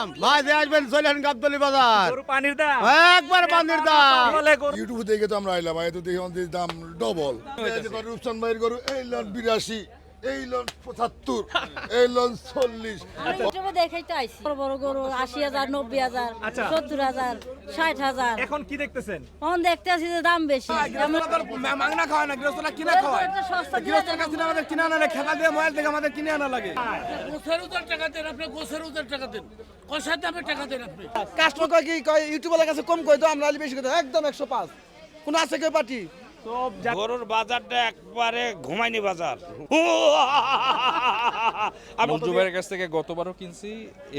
দাম ভাই যে আসবেন চলে আসেন গাবতলি বাজার। গরু পানির দাম। একবার পানির দাম। ইউটিউব দেখে তো আমরা আইলাম এত তো দেখি আমাদের দাম ডবল রূপসান ভাইয়ের গরু এই লন বিরাশি। এই লন পঁচাত্তর এই লন চল্লিশ। দেখেই তো আইছি। বড় বড় গরু আশি হাজার নব্বই হাজার আচ্ছা। সত্তর হাজার ষাট হাজার। এখন কি দেখতেছেন? তখন দেখতে আছি যে দাম বেশি। মাংনা খাওয়া না গৃহস্থরা কিনে দিয়ে গৃহস্থের কাছে আমাদের কিনে আনা খেলা দিয়ে মোবাইল থেকে আমাদের কিনে আনা লাগে। গোছের উদার টাকা দেন আপনি গোছের উদার টাকা দেন। কষার দামে টাকা দেন আপনি। কাস্টমার কয় কি কয় ইউটিউবের কাছে কম কই তো আমরা আলি বেশি কই একদম একশো পাঁচ। কোন আছে কেউ পার্টি? সব গরুর বাজারটা একবারে ঘুমায়নি বাজার। মঞ্জু ভাইয়ের কাছ থেকে গতবারও কিনছি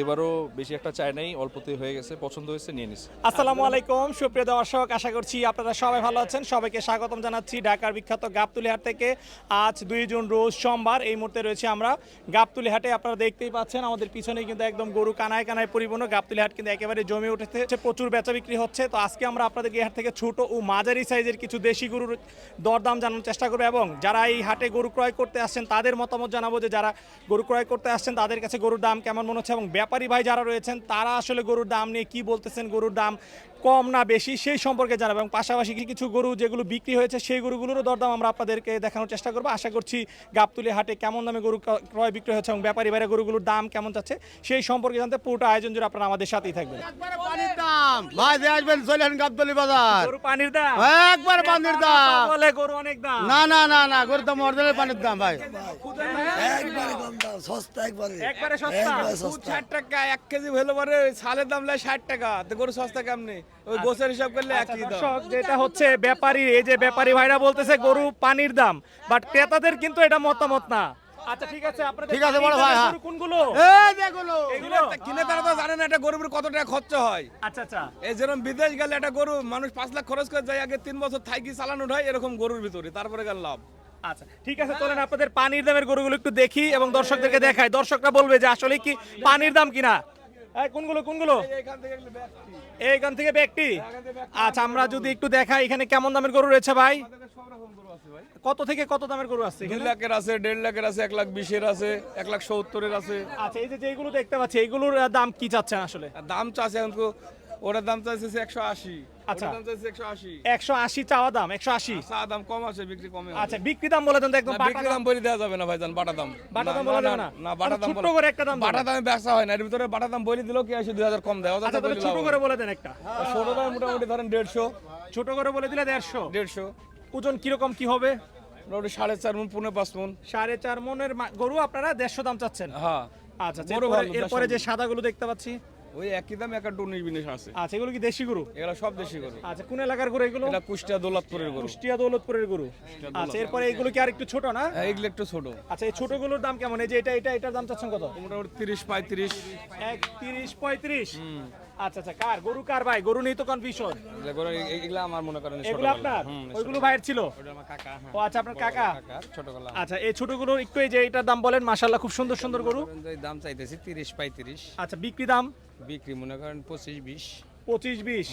এবারও বেশি একটা চাই নাই অল্পতে হয়ে গেছে পছন্দ হয়েছে নিয়ে নিছি। আসসালামু আলাইকুম সুপ্রিয় দর্শক আশা করছি আপনারা সবাই ভালো আছেন। সবাইকে স্বাগতম জানাচ্ছি ঢাকার বিখ্যাত গাবতুলিহাট থেকে। আজ দুই জুন রোজ সোমবার এই মুহূর্তে রয়েছে আমরা গাবতুলিহাটে। আপনারা দেখতেই পাচ্ছেন আমাদের পিছনে কিন্তু একদম গরু কানায় কানায় পরিপূর্ণ। গাবতুলিহাট কিন্তু একেবারে জমে উঠেছে প্রচুর বেচা বিক্রি হচ্ছে। তো আজকে আমরা আপনাদের এই হাট থেকে ছোট ও মাঝারি সাইজের কিছু দেশি গরুর দরদাম জানানোর চেষ্টা করব এবং যারা এই হাটে গরু ক্রয় করতে আসছেন তাদের মতামত জানাব যে যারা গরু ক্রয় করতে আসছেন তাদের কাছে গরুর দাম কেমন মনে হচ্ছে এবং ব্যাপারী ভাই যারা রয়েছেন তারা আসলে গরুর দাম নিয়ে কি বলতেছেন গরুর দাম কম না বেশি সেই সম্পর্কে জানাব এবং পাশাপাশি কিছু গরু যেগুলো বিক্রি হয়েছে সেই গরুগুলোরও দরদাম আমরা আপনাদেরকে দেখানোর চেষ্টা করব। আশা করছি গাবতুলি হাটে কেমন দামে গরু ক্রয় বিক্রি হচ্ছে এবং ব্যাপারী বাইরে গরুগুলোর দাম কেমন যাচ্ছে সেই সম্পর্কে জানতে পুরোটা আয়োজন জুড়ে আপনারা আমাদের সাথেই থাকবেন। একবার পানির দাম। ভাই যে আসবেন চলে গাবতলি বাজার। পানির দাম। একবার পানির দাম। বলে গরু অনেক দাম না না না না গরুর দাম অর্ধেকের পানির দাম ভাই। একবারে কম দাম সস্তা একবারে। একবারে সস্তা? ষাট টাকা এক কেজি হলে পরে সালের দাম লাগে ষাট টাকা। তো গরু সস্তা কেমনি? ওই গোছের হিসাব করলে একই দাম। যেটা হচ্ছে ব্যাপারী এই যে ব্যাপারী ভাইরা বলতেছে গরু পানির দাম বাট ক্রেতাদের কিন্তু এটা মতামত না। আচ্ছা ঠিক আছে আপনাদের ঠিক আছে, বড় পানির ভাই, দামের হ্যাঁ। গরু কোনগুলো? এই যেগুলো এগুলো। কিনে তারা তো জানে না একটা গরুর কত টাকা খরচ হয়। আচ্ছা আচ্ছা। এই যেরকম বিদেশ গেলে একটা গরু মানুষ পাঁচ লাখ খরচ করে যায় আগে তিন বছর থাকি চালানো হয় এরকম গরুর ভিতরে তারপরে গেল লাভ। আচ্ছা ঠিক আছে চলেন আপনাদের পানির দামের গরুগুলো একটু দেখি এবং দর্শকদেরকে দেখাই। দর্শকরা বলবে যে আসলে কি পানির দাম কিনা? কোনগুলো কোনগুলো। এইখান থেকে ব্যক্তি আচ্ছা আমরা যদি একটু দেখাই এখানে কেমন দামের গরু রয়েছে ভাই? কত থেকে কত দামের গরু আছে দুই লাখের আছে দেড় লাখের আছে এক লাখ বিশের আছে এক লাখ সত্তরের আছে। আচ্ছা এই যে যেগুলো দেখতে পাচ্ছি এইগুলোর দাম কি চাচ্ছেন আসলে? দাম চাচ্ছে এখন তো ওটার দাম চাইছে একশো আশি। আচ্ছা। দাম চাইছে একশো আশি। একশো আশি চাওয়া দাম একশো আশি? চা দাম কম আছে বিক্রি কমে আচ্ছা বিক্রি দাম বলে দেন একদম বিক্রি দাম। বলে দেওয়া যাবে না ভাইজান বাটা দাম। বাটা না, দাম বলা যাবে না? না বাটা আচ্ছা, দাম করে একটা দাম বাটা দামে ব্যবসা হয় না এর ভিতরে বাটা দাম বলে দিলেও কি আসে দুই হাজার কম দেয়? আচ্ছা ছোট করে বলে দেন একটা। ছোট দাম মোটামুটি ধরেন দেড়শো। ছোট করে বলে দিলে দেড়শো। দেড়শো। ওজন কীরকম কি হবে? মোটামুটি সাড়ে চার মন পৌনে পাঁচ মন। সাড়ে চার মনের গরু আপনারা দেড়শো দাম চাচ্ছেন? হ্যাঁ। আচ্ছা এরপরে- যে। সাদাগুলো দেখতে পাচ্ছি। ওই একই দাম এক উনিশ বিনিশ আছে। আচ্ছা এগুলো কি দেশি গরু? এগুলো সব দেশি গরু। আচ্ছা কোন এলাকার গরু এগুলো? এটা কুষ্টিয়া দৌলতপুরের গরু। কুষ্টিয়া দৌলতপুরের গরু। আচ্ছা এরপরে এগুলো কি আর একটু ছোট না? হ্যাঁ এগুলো একটু ছোট। আচ্ছা এই ছোটগুলোর দাম কেমন? এই যে এটা এটা এটার দাম চাচ্ছেন কত? মোটামুটি তিরিশ পঁয়ত্রিশ। এক তিরিশ পঁয়ত্রিশ। আচ্ছা আচ্ছা কার? গরু কার ভাই? গরু নেই তো কনফিউশন এগুলো আমার মনে করেন এগুলো আপনার? ওইগুলো ভাইয়ের ছিল? আমার কাকা ও আচ্ছা আপনার কাকা? ছোটবেলা। আচ্ছা এই ছোটগুলোর একটু এই যে এটার দাম বলেন মাশাল্লাহ খুব সুন্দর সুন্দর গরু। দাম চাইতেছি তিরিশ পঁয়ত্রিশ। আচ্ছা বিক্রি দাম? বিক্রি মনে করেন পঁচিশ বিশ। পঁচিশ বিশ।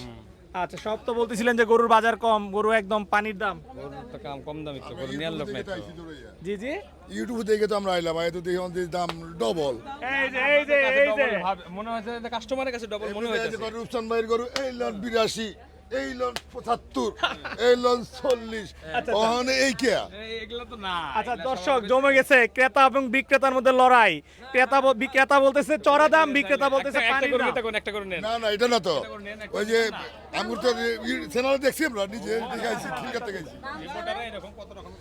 আচ্ছা সব তো বলতেছিলেন যে গরুর বাজার কম গরু একদম পানির দাম। গরুর তো কাম কম দামি তো গরু লোক নাই তো। জি জি। ইউটিউব দেখে তো আমরা আইলাম আই তো দেখি আমাদের দাম ডবল। এই যে এই যে এই যে। মনে হচ্ছে যে কাস্টমারের কাছে ডবল মনে হচ্ছে রূপসান ভাইয়ের গরু এই লন বিরাশি। এই লন পঁচাত্তর এই লন চল্লিশ। আচ্ছা। ওখানে এই কে এগুলো তো না আচ্ছা দর্শক জমে গেছে ক্রেতা এবং বিক্রেতার মধ্যে লড়াই। ক্রেতা বিক্রেতা বলতেছে চড়া দাম বিক্রেতা বলতেছে না না এটা না তো। ওই যে আমি তো চ্যানেলে দেখছি আমরা নিজে দেখাইছি ঠিক আছে দেখাইছি।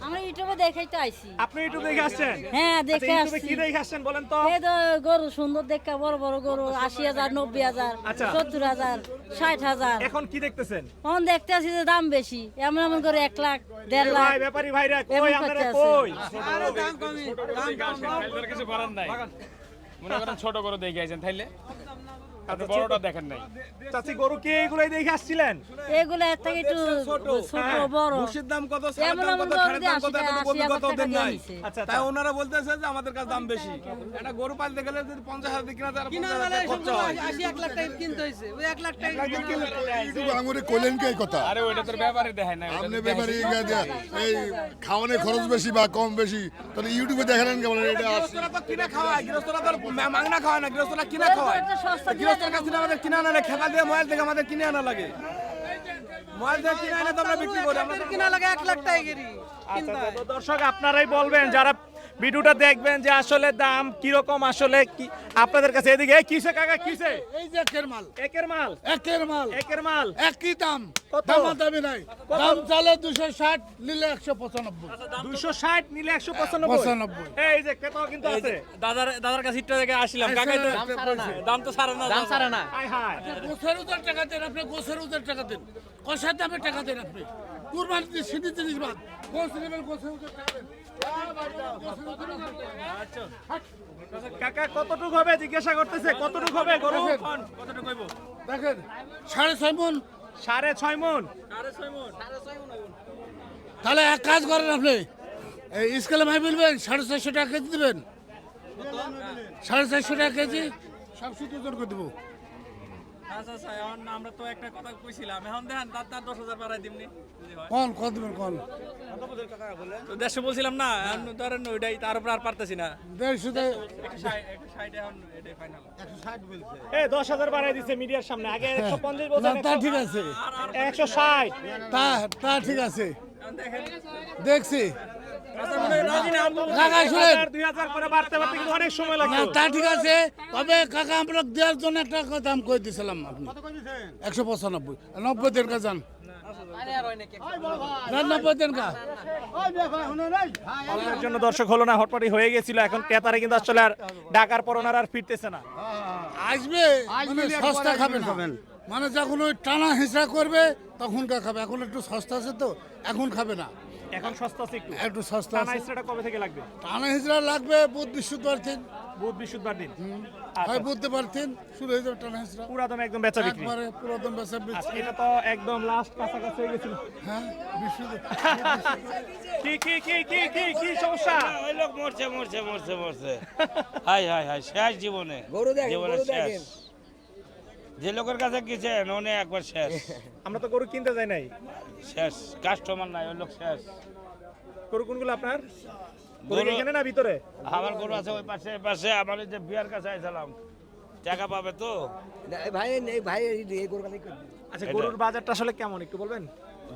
আমরা ইউটিউবে দেখেই তো আইছি। আপনি একটু দেখে আসছেন? হ্যাঁ আচ্ছা, দেখে আসছি। কি দেখে আসছেন বলেন তো? এই তো গরু সুন্দর দেখে বড় বড় গরু আশি হাজার নব্বই হাজার আচ্ছা। সত্তর হাজার ষাট হাজার। এখন কি দেখতেছেন? তখন দেখতে আছি যে দাম বেশি। এমন এমন করে এক লাখ দেড় লাখ। ভাই ব্যাপারী ভাইরা কই? আপনারা করতে দাম কই কিছু করার নাই। মনে করেন ছোট করে দেখে আইছেন তাইলে? বড়টা দেখেন নাই। চাচি গরু কি এইগুলাই দেখে আসছিলেন? এগুলো এর থেকে একটু ছোট। বড়। ভুসির দাম কত সারের দাম কত গরু দাম কত এখন আশি বলতে হাজার কত টাকা দিন দিয়ে নাই তাই ওনারা বলতেছে যে আমাদের কাছে দাম বেশি। একটা গরু পালতে গেলে যদি পঞ্চাশ হাজার দিয়ে কিনা তার পঞ্চাশ হাজার টাকা খরচা ইউটিউব আঙুরে কইলেন কে কথা? আরে ওইটা তোর ব্যাপারে দেখায় না আপনি ব্যাপারে এই খাওয়ানোর খরচ বেশি বা কম বেশি তাহলে ইউটিউবে দেখালেন কেমন এটা গৃহস্থরা খাওয়ায় গৃহস্থরা তো মাংনা খাওয়ায় না গৃহস্থরা কিনা খাওয়ায়। সস্তার কাছে আমাদের কিনে আনা লাগে খেলা দিয়ে মোবাইল থেকে আমাদের কিনে আনা লাগে। মোবাইল থেকে কিনে আনে তো আমরা বিক্রি করি আমরা কিনা লাগে এক লাখ টাকা আচ্ছা, দর্শক আপনারাই বলবেন যারা ভিডিওটা দেখবেন যে আসলে দাম কীরকম আসলে কি আপনাদের কাছে এদিকে এই কিসে কাকা কিসে? এই যে একের মাল। একের মাল? একের মাল। একের মাল? একই দাম? দামাদামি নাই। দাম চালে দুশো ষাট নিলে একশো পঁচানব্বই। দুইশো ষাট নিলে একশো পঁচানব্বই? পঁচানব্বই। এই যে ক্রেতাও কিন্তু আছে। দাদার দাদার কাছে ইটটা দেখে আসলাম। কাকাই তো দাম তো সারে না। দাম সারে না। হাই হাই গোছের উদার টাকা দেন আপনি গোছের উদার টাকা দেন। কষার দামে টাকা দেন আপনি। কুরবান সিদ্ধি জিনিস বাদ। গোছ নেবেন গোছের উদার টাকা দেন। কাকা কতটুকু হবে? জিজ্ঞাসা করতেছে কতটুকু হবে গরু? দেখেন। কতটুকু হইব? দেখেন সাড়ে ছয় মন। সাড়ে ছয় মন? তাহলে এক কাজ করেন আপনি। এই স্কেলে ভাই বলবেন সাড়ে চারশো টাকা কেজি দেবেন। সাড়ে চারশো টাকা কেজি। সব সুতো করে দেবো। আচ্ছা আচ্ছা এখন আমরা তো একটা কথা কইছিলাম। এখন দেখেন তার তার দশ হাজার বাড়াই দিমনি। কন কত দেবেন কন? তো দেড়শো বলছিলাম না এখন ধরেন ওইটাই তার উপর আর পারতেছি না। দেড়শো একটু ষাট একটু ষাট এখন এটাই ফাইনাল এই দশ হাজার বাড়াই দিছে মিডিয়ার সামনে। আগে একশো পঞ্চাশ বলছেন তা ঠিক আছে। একশো ষাট। তা তা ঠিক আছে। দেখছি। রাজি না আমরা কাকা শুনেন। দুই হাজার করে বাড়তে বাড়তে কিন্তু অনেক সময় না তা ঠিক আছে তবে কাকা আমরা দেওয়ার জন্য একটা দাম করে দিয়েছিলাম আপনি? একশো পঁচানব্বই। নব্বই দেন কা যান। না, নব্বই দেন কা। অল্পের জন্য দর্শক হলো না হটপটি হয়ে গেছিল এখন ক্রেতারা কিন্তু আসলে আর ডাকার পর ওনারা আর ফিরতেছে না। আসবে মানে সস্তা খাবেন না। মানে যখন ওই টানা হিসা করবে তখন কা খাবে। এখন একটু সস্তা আছে তো এখন খাবে না। এখন সস্তা আছে একটু। একটু সস্তা টানা আছে। ইসরাটা কবে থেকে লাগবে? টানা হিসরা লাগবে বুধ বৃহস্পতিবার দিন। বুধ বৃহস্পতিবার দিন? হয় বুধবার দিন শুরু হয়ে যাবে টানা হিসরা পুরা দামে একদম বেচা বিক্রি। একবারে পুরাতন বেচা আচ্ছা, বিক্রি এটা তো একদম লাস্ট কাছাকাছি হয়ে গেছিল। হ্যাঁ বৃহস্পতি কি কি কি কি কি কি সমস্যা? ওই লোক মরছে মরছে মরছে মরছে। হাই হাই হাই শেষ জীবনে। জীবনে শেষ। যে লোকের কাছে গেছেন উনি একবার শেষ। আমরা তো গরু কিনতে যাই নাই। শেষ। কাস্টমার নাই ওই লোক শেষ। গরু কোনগুলো আপনার? গরু এখানে না ভিতরে? আমার গরু আছে ওই পাশে এই পাশে। আমার ওই যে বিয়ার কাছে আইছিলাম। টাকা পাবে তো? ভাই ভাই এই গরু আচ্ছা গরুর বাজারটা আসলে কেমন একটু বলবেন?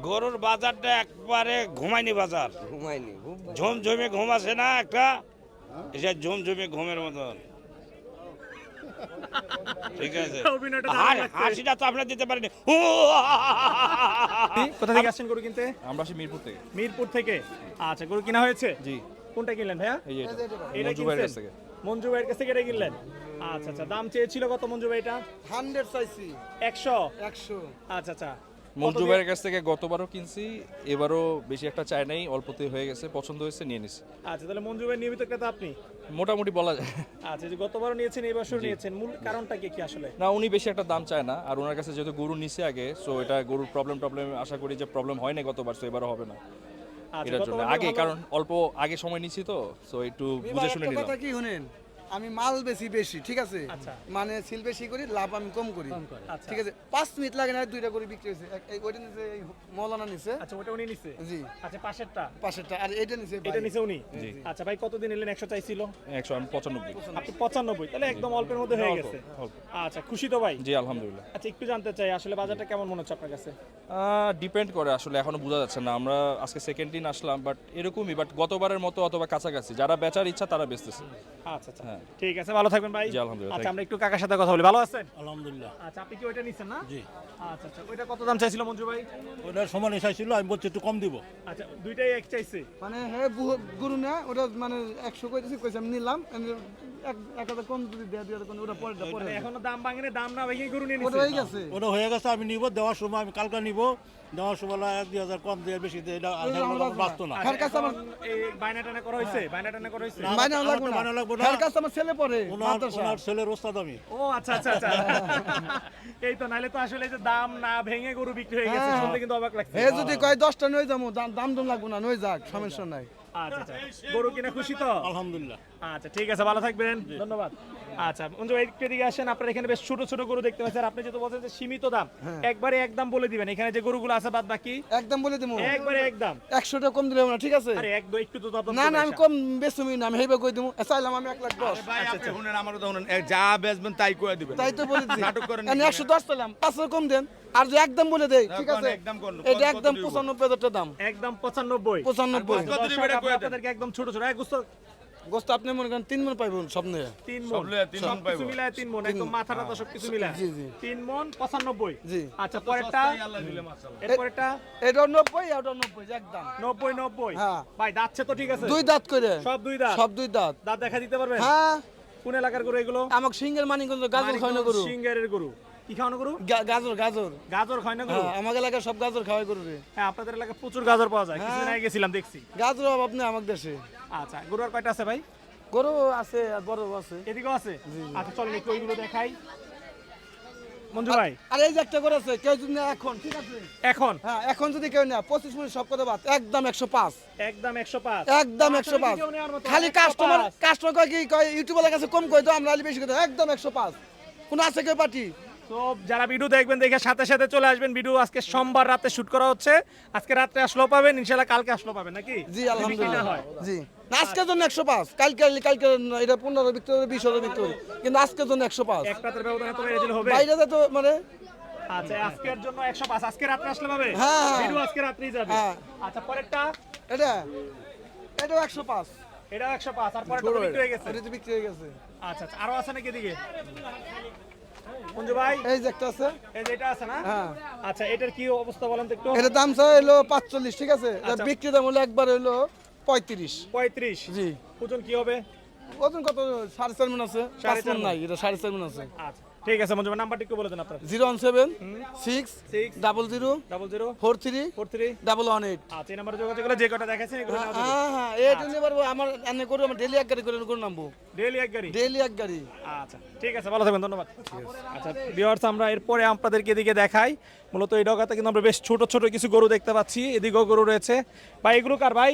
গরুর বাজারটা একবারে ঘুমায়নি বাজার। ঘুমাইনি ঝুম ঝুমে ঘুম আছে না একটা? এটা ঝুম ঝুমে ঘুমের মতন। ঠিক আছে। অভিনয়টা দারুণ হাসিটা তো আপনার দিতে পারেনি। কোথা থেকে আসছেন গরু কিনতে? আমরা আসি মিরপুর থেকে। মিরপুর থেকে? আচ্ছা গরু কিনা হয়েছে? জি। কোনটা কিনলেন ভাইয়া? এই যে এটা। এটা মঞ্জু ভাইয়ের কাছ থেকে। মঞ্জু ভাইয়ের কাছ থেকে এটা কিনলেন? আচ্ছা আচ্ছা। দাম চেয়েছিল কত মঞ্জু ভাই এটা হান্ড্রেড চাইছি। একশো? একশো। আচ্ছা আচ্ছা। মঞ্জু ভাইয়ের কাছ থেকে গতবারও কিনছি এবারও বেশি একটা চাই নাই অল্পতে হয়ে গেছে পছন্দ হয়েছে নিয়ে নিছি। আচ্ছা তাহলে মঞ্জু ভাই নিয়মিত ক্রেতা আপনি? মোটামুটি বলা যায়। আচ্ছা যে গতবারও নিয়েছেন এই নিয়েছেন মূল কারণটা কি কি আসলে? না উনি বেশি একটা দাম চায় না আর ওনার কাছে যেহেতু গরু নিছে আগে সো এটা গরুর প্রবলেম টবলেম আশা করি যে প্রবলেম হয় না গতবার সো এবারও হবে না। আচ্ছা এটার জন্য। আগে কারণ অল্প আগে সময় নিছি তো সো একটু বুঝে শুনে নিলাম কথা কি শুনেন? আমি মাল বেশি বেশি ঠিক আছে? আচ্ছা। মানে সিল বেশি করি লাভ আমি কম করি। আচ্ছা। ঠিক আছে? পাঁচ মিনিট লাগে না দুইটা করে বিক্রি হয়েছে। ওইটা নিচে মৌলানা নিচে আচ্ছা ওটা উনি নিছে? জি। আচ্ছা পাশেরটা? পাশেরটা আর এইটা নিচে এটা নিছে উনি? আচ্ছা ভাই কতদিন এলেন? একশো চাইছিল? একশো আমি পঁচানব্বই। আপনি পঁচানব্বই তাহলে একদম অল্পের মধ্যে হয়ে গেছে। আচ্ছা খুশি তো ভাই? জি আলহামদুলিল্লাহ। আচ্ছা একটু জানতে চাই আসলে বাজারটা কেমন মনে হচ্ছে আপনার কাছে? ডিপেন্ড করে আসলে এখনও বোঝা যাচ্ছে না। আমরা আজকে সেকেন্ড দিন আসলাম বাট এরকমই বাট গতবারের মতো অথবা কাছাকাছি যারা বেচার ইচ্ছা তারা বেচতেছে। আচ্ছা আচ্ছা। ঠিক আছে ভালো থাকবেন ভাই। জি, আলহামদুলিল্লাহ, আচ্ছা আমরা একটু কাকার সাথে কথা বলি ভালো আছেন? আলহামদুলিল্লাহ। আচ্ছা আপনি কি ওইটা নিছেন না? জি। আচ্ছা আচ্ছা ওইটা কত দাম চাইছিল মঞ্জু ভাই? ওটার সমান চাইছিল আমি বলছি একটু কম দিব। আচ্ছা দুইটাই এক চাইছে? মানে হ্যাঁ গুরু না ওটা মানে একশো কইতেছি কইছে আমি নিলাম আমি এক এক হাজার কম যদি দেয়া দিয়ে কোন ওটা পরে পরে মানে এখনও দাম ভাঙেনি দাম না ভেঙে গরু নিয়ে ওটা হয়ে গেছে? ওটা হয়ে গেছে আমি নিব দেওয়ার সময় আমি কালকে নিব। দেওয়ার সময় এক দুই হাজার কম দিয়ে বেশি দিয়ে এটা আসার মতো আমার বাঁচতো না। হ্যার কাছে আমার বাইনা টানা করা হয়েছে বাইনা টানা করা হয়েছে। মাইনা লাগবে না। মাইনা লাগবে না। হ্যার কাছে আমার ছেলে পড়ে? ওনার ছেলের ওস্তাদ আমি। ও আচ্ছা আচ্ছা আচ্ছা। এই তো নাইলে তো আসলে এই যে দাম না ভেঙে গরু বিক্রি হয়ে গেছে হ্যাঁ। শুনতে কিন্তু অবাক লাগছে। হে যদি কয় দশটা নই যাব দাম দাম দাম লাগবো না নই যাক সমস্যা নাই। আচ্ছা আচ্ছা। গরু কিনা খুশি তো? আলহামদুলিল্লাহ। আচ্ছা ঠিক আছে ভালো থাকবেন। ধন্যবাদ। আচ্ছা মঞ্জু ভাই এদিকে আসেন আপনার এখানে বেশ ছোট ছোট গরু দেখতে পাচ্ছেন। আর আপনি যেহেতু বলছেন যে সীমিত দাম একবারে একদম বলে দিবেন। এখানে যে গরুগুলো আছে বাদ বাকি? একদম বলে দিমু। একবারে একদম। একশো টাকা কম দিলে না ঠিক আছে? আরে একদম একটু তো দাম না না আমি কম বেচুমি না আমি হেবে কই দিমু? চাইলাম আমি এক লাখ দশ। ভাই আপনি শুনেন আমারও তো শুনেন। যা বেচবেন তাই করে দিবেন। তাই তো বলে দিই নাটক করেন আমি একশো দশ পেলাম পাঁচশো কম দেন। আর যে একদম বলে দেই ঠিক আছে? এটা একদম দিব? পঁচানব্বই হাজার টাকা দাম। একদম পঁচানব্বই। পঁচানব্বই। কত দিবেন এটা কয়ে দেন। আপনাদেরকে একদম ছোট ছোট। এক গুস্ত গোস্ত আপনি মনে করেন তিন মন পাইবেন স্বপ্নে তিন মন। তিন মিলায় তিন মন। একদম মাথাটা তো সবকিছু মিলায়। জি, জি। তিন মন পঁচানব্বই। জি। আচ্ছা পরেরটা? এরপরেরটা? এটা নব্বই এটা নব্বই একদম। নব্বই নব্বই? হ্যাঁ। ভাই দাচ্ছে তো ঠিক আছে। দুই দাঁত করে। সব দুই দাঁত? সব দুই দাঁত। দাঁত দেখা দিতে পারবেন? হ্যাঁ। কোন এলাকার গরু এগুলো? আমাকে সিঙ্গেল মানিকগঞ্জ গাজর খাওয়াই না গরু। সিঙ্গারের গরু। কি খাওয়ানো গরু? গাজর গাজর। গাজর খায় না গরু? হ্যাঁ আমাকে এলাকায় সব গাজর খাওয়াই গরু রে। হ্যাঁ আপনাদের এলাকায় প্রচুর গাজর পাওয়া যায়। কিছুদিন আগে গেছিলাম দেখছি। গাজর অভাব নেই আমার দেশে। আচ্ছা গরু আর কয়টা আছে ভাই? গরু আছে আর বড় আছে। এদিকেও আছে? আচ্ছা চলেন একটু ওইগুলো দেখাই। মঞ্জু ভাই। আর এই যে একটা করে আছে কেউ যদি এখন ঠিক আছে? এখন? হ্যাঁ এখন যদি কেউ না পঁচিশ মিনিট সব কথা বাদ একদম একশো পাঁচ। একদম একশো পাঁচ। একদম একশো পাঁচ। নেওয়ার মতো, খালি কাস্টমার কাস্টমার কয় কি কয় ইউটিউবের কাছে কম কই তো আমরা আলি বেশি কই একদম একশো পাঁচ। কোন আছে কেউ পার্টি? তো যারা ভিডিও দেখবেন দেখে সাথে সাথে চলে আসবেন। ভিডিও আজকে সোমবার রাতে শুট করা হচ্ছে। আজকে রাত্রে আসলেও পাবেন ইনশাল্লাহ কালকে আসলেও পাবেন নাকি? জি আলহামদুলিল্লাহ। জি। আজকের জন্য একশো পাঁচ। কালকে কালকে এটা পনেরো বিক্রি হবে বিশ হাজার বিক্রি হবে। কিন্তু আজকের জন্য একশো পাঁচ। হবে। বাইরে তো মানে? আচ্ছা আজকের জন্য একশো পাঁচ। আজকে রাত্রে আসলে পাবে? হ্যাঁ, হ্যাঁ। ভিডিও আজকে রাত্রেই যাবে। হ্যাঁ। আচ্ছা পরেরটা? এটা? এটাও একশো পাঁচ। এটাও একশো পাঁচ। আর পরেরটা বিক্রি হয়ে গেছে? বিক্রি হয়ে গেছে। আচ্ছা আচ্ছা। আরও আছে নাকি এদিকে? মঞ্জু ভাই এই যে একটা আছে। এই যে এটা আছে না? হ্যাঁ। আচ্ছা এটার কি অবস্থা বলেন তো একটু? এটার দাম চাই হলো পাঁচচল্লিশ ঠিক আছে? আচ্ছা। বিক্রি দাম হলো একবার হলো পঁয়ত্রিশ। পঁয়ত্রিশ? জি। ওজন কি হবে? ওজন কত? সাড়ে চার মিন আছে। সাড়ে চার মণ মণ। নাই এটা সাড়ে চার মন আছে। আচ্ছা। ঠিক আছে মঞ্জু ভাই নাম্বারটা একটু বলে দেন আপনার। Zero one seven six six double zero double zero four three four three double one eight. আচ্ছা এই নাম্বারে যোগাযোগ করলে যে কটা দেখাচ্ছেন এগুলো যাবে হ্যাঁ হ্যাঁ এটা নিয়ে পারব আমার এনে করে আমার ডেলি এক গাড়ি করে করে নামবো? ডেইলি এক গাড়ি? ডেলি এক গাড়ি। আচ্ছা ঠিক আছে ভালো থাকবেন ধন্যবাদ। আচ্ছা ভিউয়ার্স আমরা এরপরে আপনাদেরকে এদিকে দেখাই। মূলত এই ডগাতে কিন্তু আমরা বেশ ছোট ছোট কিছু গরু দেখতে পাচ্ছি। এদিকেও গরু রয়েছে। ভাই এগুলো কার ভাই?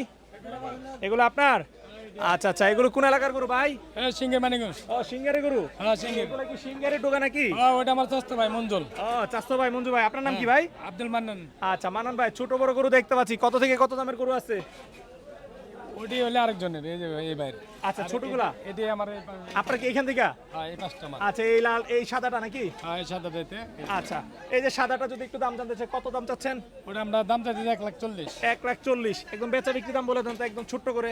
এগুলো আপনার? আচ্ছা আচ্ছা এগুলো কোন এলাকার গরু ভাই? হ্যাঁ সিঙ্গে মানিগঞ্জ ও সিঙ্গারে গরু? হ্যাঁ সিঙ্গে এগুলো কি সিঙ্গারে ডোগা নাকি? হ্যাঁ ওটা আমার চাস্ত ভাই মঞ্জুল। ও চাস্তো ভাই মঞ্জু ভাই আপনার নাম কি ভাই? আব্দুল মান্নান। আচ্ছা মান্নান ভাই ছোট বড় গরু দেখতে পাচ্ছি। কত থেকে কত দামের গরু আছে? ওটি হলে আরেকজনের এই যে এই বাইরে আচ্ছা ছোটগুলা? এটি আমার আপনার কি এখান থেকে? হ্যাঁ, এই পাঁচটা আচ্ছা এই লাল এই সাদাটা নাকি? হ্যাঁ, এই সাদা দিতে। আচ্ছা এই যে সাদাটা যদি একটু দাম জানতে চাই কত দাম চাচ্ছেন? ওটা আমরা দাম চাইছি এক লাখ চল্লিশ। এক লাখ চল্লিশ। একদম বেচা বিক্রি দাম বলে দেন তো একদম ছোট্ট করে।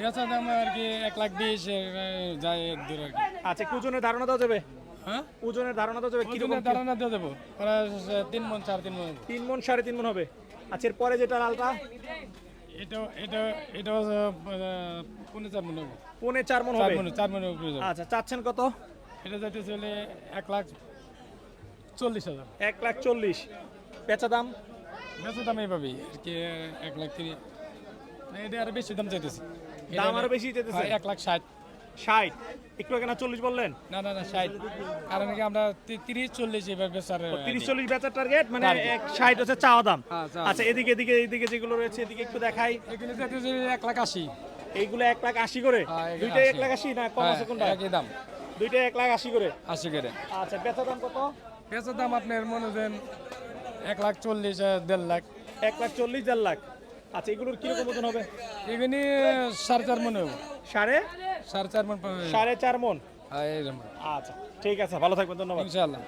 বেচা দাম আর কি এক লাখ বিশ যায় এর দূর আর কি আচ্ছা একটু ওজনের ধারণা দেওয়া যাবে? হ্যাঁ? ওজনের ধারণা দেওয়া যাবে কীরকম ধারণা দিয়ে দেবো তিন মন চার তিন মন। তিন মন সাড়ে তিন মন হবে। আচ্ছা এরপরে যেটা লালটা? এটা এটা এটা পনেরো চার মন হবে। পৌনে চার মন হবে? মন চার মনের আচ্ছা চাচ্ছেন কত? এটা যাইতে চলে এক লাখ চল্লিশ হাজার। এক লাখ চল্লিশ। বেচা দাম? বেচা দাম এইভাবেই আর কি এক লাখ তিরিশ। এটা আরও বেশি দাম চাইতেছি। দাম আরও বেশি হ্যাঁ, এক লাখ ষাট। ষাট। একটু আগে না চল্লিশ বললেন? না না না ষাট। কারণ কি আমরা তিরিশ চল্লিশ এবার বেচার তিরিশ চল্লিশ বেচার টার্গেট মানে ষাট হচ্ছে চাওয়া দাম। হ্যাঁ, আচ্ছা এদিকে এদিকে এদিকে যেগুলো রয়েছে এদিকে একটু দেখাই। এখানে যাইতেছে এক লাখ আশি। এইগুলো এক লাখ আশি করে? হ্যাঁ, এগুলো দুইটাই এক 80 লাখ আশি না কম হ্যাঁ, আছে কোনটা? একই দাম। দুইটাই এক লাখ আশি করে? আশি করে। আচ্ছা বেচা দাম কত? বেচার দাম আপনার মনে দেন এক লাখ চল্লিশ দেড় লাখ। এক লাখ চল্লিশ দেড় লাখ। আচ্ছা এগুলোর কীরকম ওজন হবে? এখানে সাড়ে চার মনে হবে। সাড়ে? সাড়ে চার মন সাড়ে চার মন? হ্যাঁ, আচ্ছা ঠিক আছে ভালো থাকবেন ধন্যবাদ। ইনশাআল্লাহ।